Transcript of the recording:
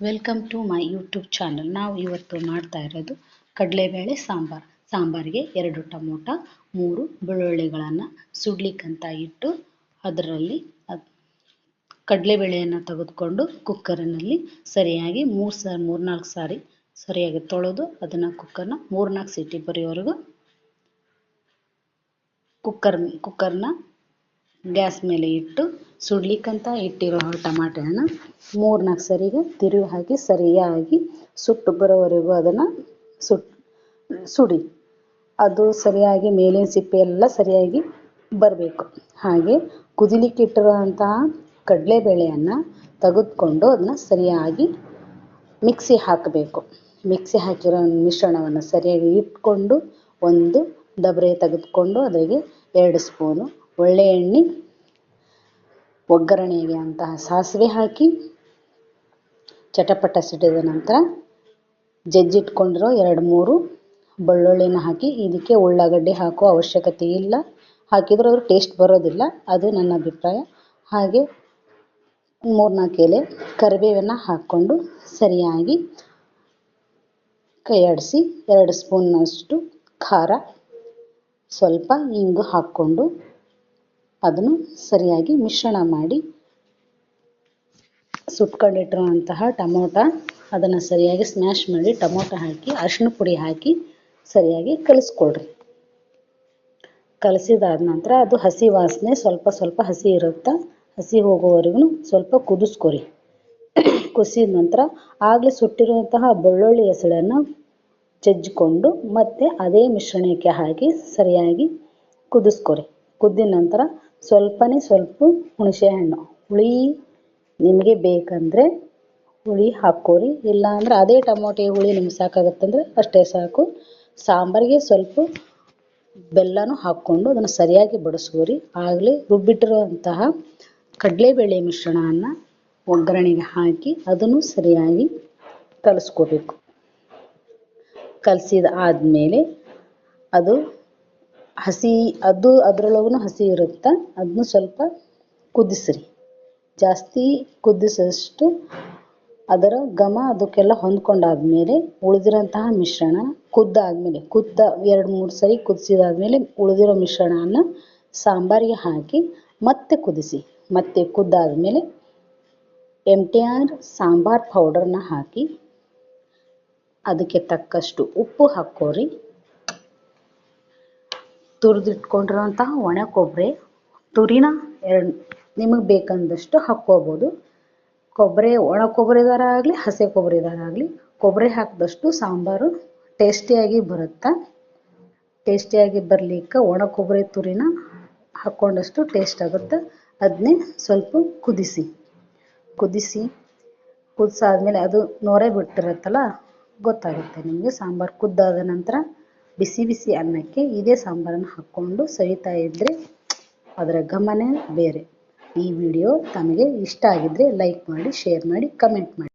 Welcome to my YouTube channel ನಾವು ಇವತ್ತು ಮಾಡ್ತಾ ಇರೋದು ಕಡಲೆಬೇಳೆ ಸಾಂಬಾರು. ಸಾಂಬಾರಿಗೆ ಎರಡು ಟಮೋಟ, ಮೂರು ಬೆಳ್ಳುಳ್ಳಿಗಳನ್ನು ಸುಡ್ಲಿಕ್ಕಂತ ಇಟ್ಟು ಅದರಲ್ಲಿ ಕಡಲೆಬೇಳೆಯನ್ನು ತೆಗೆದುಕೊಂಡು ಕುಕ್ಕರ್ನಲ್ಲಿ ಸರಿಯಾಗಿ ಮೂರು ಸ, ಮೂರ್ನಾಲ್ಕು ಸಾರಿ ಸರಿಯಾಗಿ ತೊಳೆದು ಅದನ್ನು ಕುಕ್ಕರ್ನ ಮೂರ್ನಾಲ್ಕು ಸೀಟಿ ಬರೆಯೋವರೆಗೂ ಕುಕ್ಕರ್, ಕುಕ್ಕರ್ನ ಗ್ಯಾಸ್ ಮೇಲೆ ಇಟ್ಟು ಸುಡ್ಲಿಕ್ಕಂತ ಇಟ್ಟಿರೋ ಟಮಾಟೆ ಹಣ್ಣು ಮೂರ್ನಾಲ್ಕು ಸರಿಗೆ ತಿರುವಿ ಹಾಕಿ ಸರಿಯಾಗಿ ಸುಟ್ಟು ಬರೋವರೆಗೂ ಅದನ್ನು ಸುಟ್, ಸುಡಿ. ಅದು ಸರಿಯಾಗಿ ಮೇಲಿನ ಸಿಪ್ಪೆ ಎಲ್ಲ ಸರಿಯಾಗಿ ಬರಬೇಕು. ಹಾಗೆ ಕುದಿಲಿಕ್ಕೆ ಇಟ್ಟಿರುವಂತಹ ಕಡಲೆಬೇಳೆಯನ್ನು ತೆಗೆದುಕೊಂಡು ಅದನ್ನ ಸರಿಯಾಗಿ ಮಿಕ್ಸಿ ಹಾಕಬೇಕು. ಮಿಕ್ಸಿ ಹಾಕಿರೋ ಮಿಶ್ರಣವನ್ನು ಸರಿಯಾಗಿ ಇಟ್ಕೊಂಡು ಒಂದು ಡಬರೆ ತೆಗೆದುಕೊಂಡು ಅದರಿಗೆ ಎರಡು ಸ್ಪೂನು ಒಳ್ಳೆ ಎಣ್ಣೆ ಒಗ್ಗರಣೆಗೆ ಅಂತಹ ಸಾಸಿವೆ ಹಾಕಿ ಚಟಪಟ ಸಿಡಿದ ನಂತರ ಜಜ್ಜಿಟ್ಕೊಂಡಿರೋ ಎರಡು ಮೂರು ಬೆಳ್ಳುಳ್ಳಿನ ಹಾಕಿ ಇದಕ್ಕೆ ಉಳ್ಳಾಗಡ್ಡೆ ಹಾಕೋ ಅವಶ್ಯಕತೆ ಇಲ್ಲ. ಹಾಕಿದ್ರೆ ಅದ್ರ ಟೇಸ್ಟ್ ಬರೋದಿಲ್ಲ. ಅದು ನನ್ನ ಅಭಿಪ್ರಾಯ. ಹಾಗೆ ಮೂರ್ನಾಲ್ಕು ಎಲೆ ಕರಿಬೇವನ್ನು ಹಾಕ್ಕೊಂಡು ಸರಿಯಾಗಿ ಕೈಯಾಡಿಸಿ ಎರಡು ಸ್ಪೂನ್ನಷ್ಟು ಖಾರ ಸ್ವಲ್ಪ ಇಂಗು ಹಾಕ್ಕೊಂಡು ಅದನ್ನು ಸರಿಯಾಗಿ ಮಿಶ್ರಣ ಮಾಡಿ ಸುಟ್ಕೊಂಡಿಟ್ಟಿರುವಂತಹ ಟಮೋಟ, ಅದನ್ನು ಸರಿಯಾಗಿ ಸ್ಮ್ಯಾಶ್ ಮಾಡಿ ಟಮೋಟ ಹಾಕಿ ಅರಿಶಿನ ಪುಡಿ ಹಾಕಿ ಸರಿಯಾಗಿ ಕಲಿಸ್ಕೊಳ್ರಿ. ಕಲಸಿದಾದ ನಂತರ ಅದು ಹಸಿ ವಾಸನೆ, ಸ್ವಲ್ಪ ಸ್ವಲ್ಪ ಹಸಿ ಇರುತ್ತೆ, ಹಸಿ ಹೋಗೋವರೆಗೂ ಸ್ವಲ್ಪ ಕುದಿಸ್ಕೊರಿ. ಕುಸಿದ ನಂತರ ಆಗಲೇ ಸುಟ್ಟಿರುವಂತಹ ಬೆಳ್ಳುಳ್ಳಿ ಹೆಸಳನ್ನು ಜಜ್ಜಿಕೊಂಡು ಮತ್ತೆ ಅದೇ ಮಿಶ್ರಣಕ್ಕೆ ಹಾಕಿ ಸರಿಯಾಗಿ ಕುದಿಸ್ಕೊರಿ. ಕುದ್ದಿದ ನಂತರ ಸ್ವಲ್ಪನೇ ಸ್ವಲ್ಪ ಹುಣಸೆ ಹಣ್ಣು. ಹುಳಿ ನಿಮಗೆ ಬೇಕಂದ್ರೆ ಹುಳಿ ಹಾಕ್ಕೋರಿ. ಇಲ್ಲ ಅಂದ್ರೆ ಅದೇ ಟೊಮೊಟೊ ಹುಳಿ ನಿಮ್ಗೆ ಸಾಕಾಗತ್ತಂದ್ರೆ ಅಷ್ಟೇ ಸಾಕು. ಸಾಂಬಾರಿಗೆ ಸ್ವಲ್ಪ ಬೆಲ್ಲನೂ ಹಾಕ್ಕೊಂಡು ಅದನ್ನು ಸರಿಯಾಗಿ ಬಡಿಸ್ಕೋರಿ. ಆಗಲೇ ರುಬ್ಬಿಟ್ಟಿರುವಂತಹ ಕಡಲೆಬೇಳೆ ಮಿಶ್ರಣವನ್ನು ಒಗ್ಗರಣೆಗೆ ಹಾಕಿ ಅದನ್ನು ಸರಿಯಾಗಿ ಕಲಿಸ್ಕೋಬೇಕು. ಕಲಸಿದ ಆದ್ಮೇಲೆ ಅದು ಹಸಿ, ಅದು ಅದರೊಳಗೂ ಹಸಿ ಇರುತ್ತೆ ಅದನ್ನು ಸ್ವಲ್ಪ ಕುದಿಸ್ರಿ. ಜಾಸ್ತಿ ಕುದಿಸೋಷ್ಟು ಅದರ ಘಮ ಅದಕ್ಕೆಲ್ಲ ಹೊಂದ್ಕೊಂಡಾದ್ಮೇಲೆ ಉಳಿದಿರೋಂತಹ ಮಿಶ್ರಣ ಕುದ್ದಾದ್ಮೇಲೆ, ಕುದ್ದ ಎರಡು ಮೂರು ಸರಿ ಕುದಿಸಿದಾದ್ಮೇಲೆ ಉಳಿದಿರೋ ಮಿಶ್ರಣನ ಸಾಂಬಾರಿಗೆ ಹಾಕಿ ಮತ್ತೆ ಕುದಿಸಿ. ಮತ್ತೆ ಕುದ್ದಾದ್ಮೇಲೆ ಎಂ ಟಿ ಆರ್ ಸಾಂಬಾರ್ ಪೌಡರ್ನ ಹಾಕಿ ಅದಕ್ಕೆ ತಕ್ಕಷ್ಟು ಉಪ್ಪು ಹಾಕ್ಕೋರಿ. ತುರಿದಿಟ್ಕೊಂಡಿರೋಂತಹ ಒಣ ಕೊಬ್ಬರಿ ತುರಿನ ಎರಡು, ನಿಮಗೆ ಬೇಕಂದಷ್ಟು ಹಾಕ್ಕೋಬೋದು. ಕೊಬ್ಬರಿ ಒಣ ಕೊಬ್ಬರಿ ದಾರ ಆಗಲಿ, ಹಸಿ ಕೊಬ್ಬರಿ ದಾರ ಆಗಲಿ, ಕೊಬ್ಬರಿ ಹಾಕಿದಷ್ಟು ಸಾಂಬಾರು ಟೇಸ್ಟಿಯಾಗಿ ಬರುತ್ತೆ. ಟೇಸ್ಟಿಯಾಗಿ ಬರಲಿಕ್ಕೆ ಒಣ ಕೊಬ್ಬರಿ ತುರಿನ ಹಾಕ್ಕೊಂಡಷ್ಟು ಟೇಸ್ಟ್ ಆಗುತ್ತೆ. ಅದನ್ನೇ ಸ್ವಲ್ಪ ಕುದಿಸಿ. ಕುದಿಸಿ, ಕುದಿಸಾದ್ಮೇಲೆ ಅದು ನೊರೆ ಬಿಟ್ಟಿರುತ್ತಲ್ಲ, ಗೊತ್ತಾಗುತ್ತೆ ನಿಮಗೆ ಸಾಂಬಾರು ಕುದ್ದಾದ ನಂತರ. ಬಿಸಿ ಬಿಸಿ ಅನ್ನಕ್ಕೆ ಇದೇ ಸಾಂಬಾರನ್ನು ಹಾಕ್ಕೊಂಡು ಸವಿತಾ ಇದ್ರೆ ಅದರ ಘಮನೇ ಬೇರೆ. ಈ ವಿಡಿಯೋ ತಮಗೆ ಇಷ್ಟ ಆಗಿದ್ರೆ ಲೈಕ್ ಮಾಡಿ, ಶೇರ್ ಮಾಡಿ, ಕಮೆಂಟ್ ಮಾಡಿ.